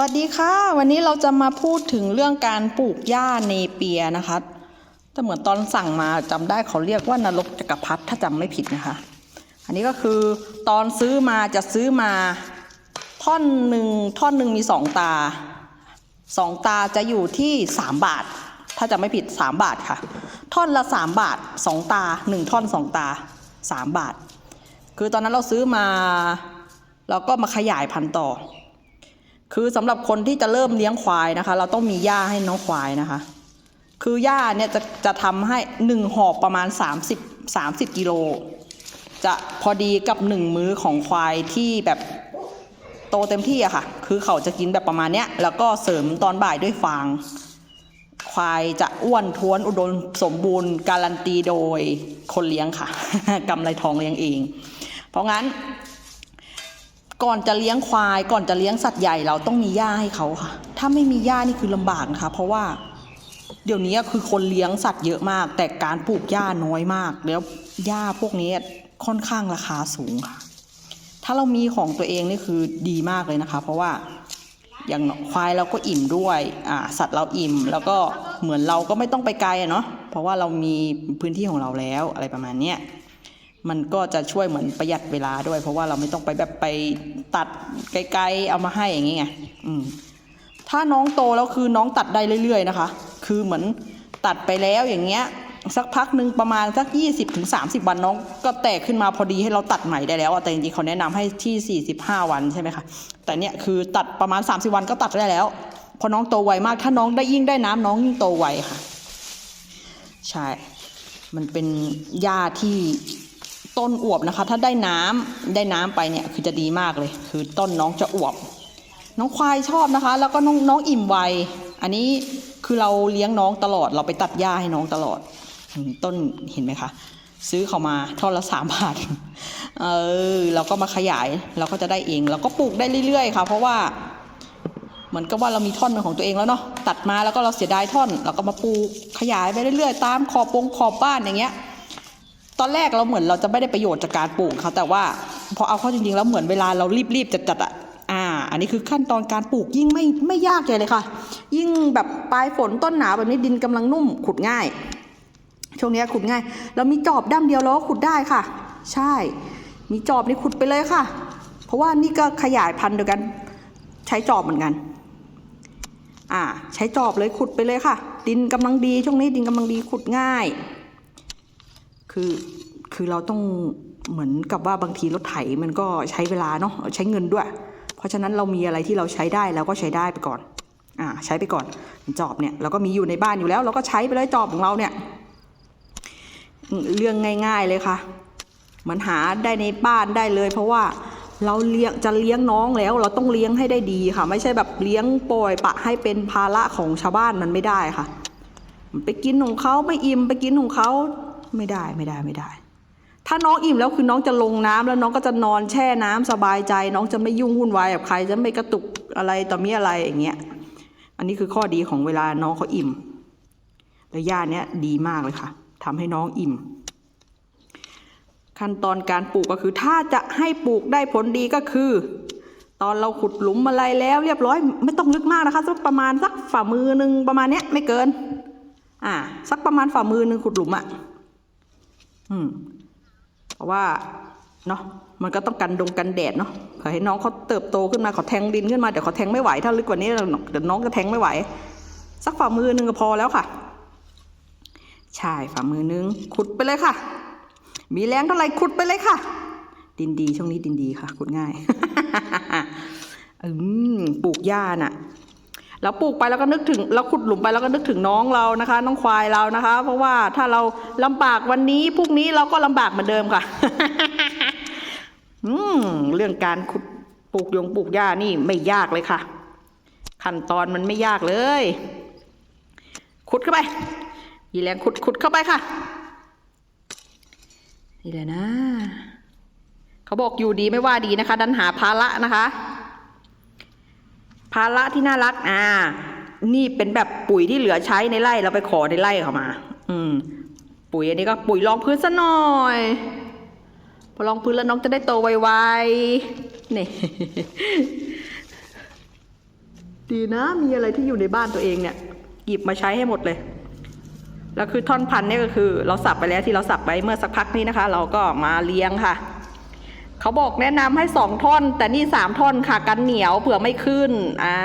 วัสดีค่ะ วันนี้เราจะมาพูดถึงเรื่องการปลูกหญ้าเนเปียนะคะ แต่เหมือนตอนสั่งมาจำได้เขาเรียกว่านรกจักรพรรดิถ้าจำไม่ผิดนะคะ อันนี้ก็คือตอนซื้อมาจะซื้อมาท่อนหนึ่งท่อนหนึ่งมีสองตาสองตาจะอยู่ที่สามบาท ถ้าจำไม่ผิดสามบาทค่ะ ท่อนละสามบาทสองตาหนึ่งท่อนสองตาสามบาท คือตอนนั้นเราซื้อมา เราก็มาขยายพันธุ์ต่อ คือสำหรับคนที่จะเริ่มเลี้ยงควายนะคะ เราต้องมีหญ้าให้น้องควายนะคะ คือหญ้าเนี่ยจะจะทำให้หนึ่งหอบประมาณ 30 30กิโลจะพอดีกับหนึ่งมื้อของควายที่แบบโตเต็มที่อะค่ะ คือเขาจะกินแบบประมาณเนี้ย แล้วก็เสริมตอนบ่ายด้วยฟาง ควายจะอ้วนท้วนอุดมสมบูรณ์ การันตีโดยคนเลี้ยงค่ะกำไรทองเลี้ยงเอง เพราะงั้น ก่อนจะเลี้ยงควาย ก่อนจะเลี้ยงสัตว์ใหญ่เราต้องมีหญ้าให้เขาค่ะ ถ้าไม่มีหญ้านี่คือลำบากนะคะ เพราะว่า เดี๋ยวนี้คือคนเลี้ยงสัตว์เยอะมาก แต่การปลูกหญ้าน้อยมาก แล้วหญ้าพวกนี้ค่อนข้างราคาสูงค่ะ ถ้าเรามีของตัวเองนี่คือดีมากเลยนะคะ เพราะว่าอย่างควายเราก็อิ่มด้วยอ่าสัตว์เราอิ่ม แล้วก็เหมือนเราก็ไม่ต้องไปไกลเนาะเพราะว่าเรามีพื้นที่ของเราแล้วอะไรประมาณเนี้ย มันก็จะช่วยเหมือนประหยัดเวลาด้วย เพราะว่าเราไม่ต้องไปแบบไปตัดไกลๆเอามาให้อย่างเงี้ยอืมถ้าน้องโตแล้วคือน้องตัดได้เรื่อย ๆ นะคะ คือเหมือนตัดไปแล้วอย่างเงี้ยสักพักหนึ่งประมาณสัก 20-30ถึง30 วันน้องก็แตกขึ้นมาพอดีให้เราตัดใหม่ได้แล้วแต่จริงๆเขาแนะนำให้ที่ 45 วันใช่ไหมคะแต่เนี้ยคือตัดประมาณ 30 วันก็ตัดได้แล้วเพราะน้องโตไวมากถ้าน้องได้ยิ่งได้น้ำน้องยิ่งโตไวค่ะ ใช่ มันเป็นหญ้าที่ ต้นอวบนะคะ ถ้าได้น้ำได้น้ำไปเนี่ยคือจะดีมากเลย คือต้นน้องจะอวบ น้องควายชอบนะคะ แล้วก็น้องน้องอิ่มไวอันนี้คือเราเลี้ยงน้องตลอด เราไปตัดหญ้าให้น้องตลอด ต้นเห็นไหมคะ ซื้อเขามาท่อนละสามบาทเออเราก็มาขยายเราก็จะได้เองเราก็ปลูกได้เรื่อยๆค่ะ เพราะว่าเหมือนกับว่าเรามีท่อนเป็นของตัวเองแล้วเนาะตัดมาแล้วก็เราเสียดายท่อน เราก็มาปลูกขยายไปเรื่อยๆ ตามขอบปงขอบบ้านอย่างเงี้ย ตอนแรกเราเหมือนเราจะไม่ได้ประโยชน์จากการปลูกค่ะแต่ว่าพอเอาเข้าจริงๆแล้วเหมือนเวลาเรารีบๆจัดๆอะอ่า อันนี้คือขั้นตอนการปลูกยิ่งไม่ไม่ยากเลยเลยค่ะ ยิ่งแบบปลายฝนต้นหนาวแบบนี้ดินกำลังนุ่มขุดง่าย ช่วงนี้ขุดง่าย เรามีจอบด้ามเดียวเราก็ขุดได้ค่ะ ใช่ มีจอบนี่ขุดไปเลยค่ะ เพราะว่านี่ก็ขยายพันธุ์เดียวกันใช้จอบเหมือนกัน อ่า ใช้จอบเลยขุดไปเลยค่ะ ดินกำลังดีช่วงนี้ดินกำลังดีขุดง่าย คือคือเราต้องเหมือนกับว่าบางทีรถไถมันก็ใช้เวลาเนาะใช้เงินด้วย เพราะฉะนั้นเรามีอะไรที่เราใช้ได้เราก็ใช้ได้ไปก่อนอ่าใช้ไปก่อนจอบเนี่ยเราก็มีอยู่ในบ้านอยู่แล้ว เราก็ใช้ไปเลยจอบของเราเนี่ยเรื่องง่าย ๆเลยค่ะ มันหาได้ในบ้านได้เลย เพราะว่าเราเลี้ยงจะเลี้ยงน้องแล้ว เราต้องเลี้ยงให้ได้ดีค่ะ ไม่ใช่แบบเลี้ยงปล่อยปะให้เป็นภาระของชาวบ้านมันไม่ได้ค่ะ ไปกินของเขาไม่อิ่มไปกินของเขา ไม่ได้ไม่ได้ไม่ได้ ถ้าน้องอิ่มแล้วคือน้องจะลงน้ำแล้วน้องก็จะนอนแช่น้ำสบายใจ น้องจะไม่ยุ่งวุ่นวายกับใคร จะไม่กระตุกอะไรต่อมีอะไรอย่างเงี้ย อันนี้คือข้อดีของเวลาน้องเขาอิ่ม แล้วย่าเนี้ยดีมากเลยค่ะทำให้น้องอิ่ม ขั้นตอนการปลูกก็คือ ถ้าจะให้ปลูกได้ผลดีก็คือ ตอนเราขุดหลุมอะไรแล้วเรียบร้อย ไม่ต้องลึกมากนะคะสักประมาณสักฝ่ามือหนึ่งประมาณเนี้ยไม่เกินอ่าสักประมาณฝ่ามือหนึ่งขุดหลุมอะ่ะ อืม เพราะว่าเนาะมันก็ต้องกันดงกันแดดเนาะเผื่อให้น้องเขาเติบโตขึ้นมาเขาแทงดินขึ้นมาเดี๋ยวเขาแทงไม่ไหวถ้าลึกกว่านี้เดี๋ยวน้องก็แทงไม่ไหว สักฝ่ามือหนึ่งก็พอแล้วค่ะใช่ฝ่ามือหนึ่งขุดไปเลยค่ะ มีแรงเท่าไหร่ขุดไปเลยค่ะ ดินดีช่วงนี้ดินดีค่ะขุดง่ายอืมปลูกหญ้าน่ะ แล้วปลูกไปแล้วก็นึกถึงเราขุดหลุมไปแล้วก็นึกถึงน้องเรานะคะ น้องควายเรานะคะ เพราะว่าถ้าเราลำบากวันนี้พรุ่งนี้เราก็ลำบากเหมือนเดิมค่ะ อืมเรื่องการขุดปลูกยงปลูกหญ้านี่ไม่ยากเลยค่ะ ขั้นตอนมันไม่ยากเลย ขุดเข้าไปมีแรงขุดขุดเข้าไปค่ะนี่แหละนะ เขาบอกอยู่ดีไม่ว่าดีนะคะ ดันหาภาระนะคะ ภาระที่น่ารัก อ่า นี่เป็นแบบปุ๋ยที่เหลือใช้ในไร่เราไปขอในไร่เขามา อืม ปุ๋ยอันนี้ก็ปุ๋ยรองพื้นซะหน่อยพอรองพื้นแล้วน้องจะได้โตไวๆนี่ดีนะมีอะไรที่อยู่ในบ้านตัวเองเนี่ยหยิบมาใช้ให้หมดเลย แล้วคือท่อนพันธุ์เนี่ยก็คือ เราสับไปแล้วที่เราสับไปเมื่อสักพักนี้นะคะ เราก็มาเลี้ยงค่ะ เขาบอกแนะนำให้สองท่อน แต่นี่สามท่อนค่ะกันเหนียวเผื่อไม่ขึ้น อ่า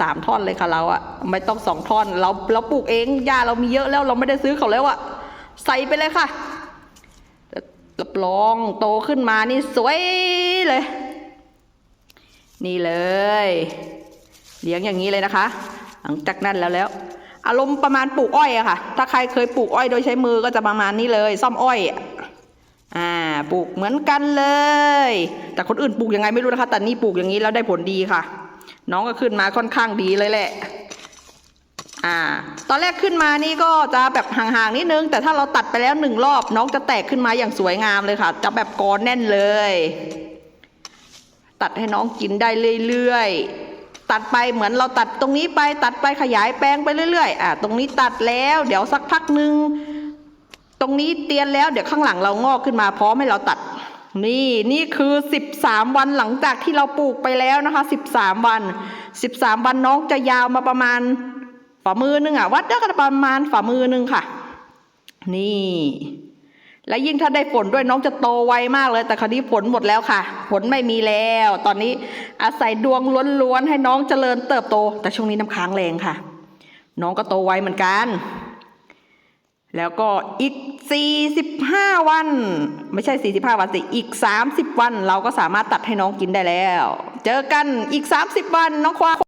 สามท่อนเลยค่ะเราอะไม่ต้องสองท่อน เราเราปลูกเองหญ้าเรามีเยอะแล้วเราไม่ได้ซื้อเขาแล้วอะใส่ไปเลยค่ะรับรองโตขึ้นมานี่สวยเลย นี่เลย เลี้ยงอย่างนี้เลยนะคะ หลังจากนั้นแล้วแล้ว อารมณ์ประมาณปลูกอ้อยอะค่ะ ถ้าใครเคยปลูกอ้อยโดยใช้มือก็จะประมาณนี้เลย ซ่อมอ้อย อ่าปลูกเหมือนกันเลย แต่คนอื่นปลูกยังไงไม่รู้นะคะ แต่นี่ปลูกอย่างนี้แล้วได้ผลดีค่ะ น้องก็ขึ้นมาค่อนข้างดีเลยแหละอ่า ตอนแรกขึ้นมานี่ก็จะแบบห่างๆนิดนึง แต่ถ้าเราตัดไปแล้วหนึ่งรอบ น้องจะแตกขึ้นมาอย่างสวยงามเลยค่ะ จะแบบกอแน่นเลย ตัดให้น้องกินได้เรื่อยๆ ตัดไปเหมือนเราตัดตรงนี้ไปตัดไปขยายแปลงไปเรื่อยๆ อะตรงนี้ตัดแล้ว เดี๋ยวสักพักหนึ่ง รงนี้เตียนแล้วเดี๋ยวข้างหลังเรางอกขึ้นมาพร้อมให้เราตัด นี่นี่คือ 13 วันหลังจากที่เราปลูกไปแล้วนะคะ 13 วัน 13 วันน้องจะยาวมาประมาณฝ่ามือหนึงอะวัดได้ก็ประมาณฝ่ามือหนึงค่ะ นี่ และยิ่งถ้าได้ฝนด้วยน้องจะโตไวมากเลย แต่คราวนี้ฝนหมดแล้วค่ะฝนไม่มีแล้ว ตอนนี้อาศัยดวงล้วนๆให้น้องเจริญเติบโต แต่ช่วงนี้น้ำค้างแรงค่ะ น้องก็โตไวเหมือนกัน แล้วก็อีก 45 วัน ไม่ใช่ 45 วันสิ อีก 30 วัน เราก็สามารถตัดให้น้องกินได้แล้ว เจอกันอีก 30 วันน้องควาย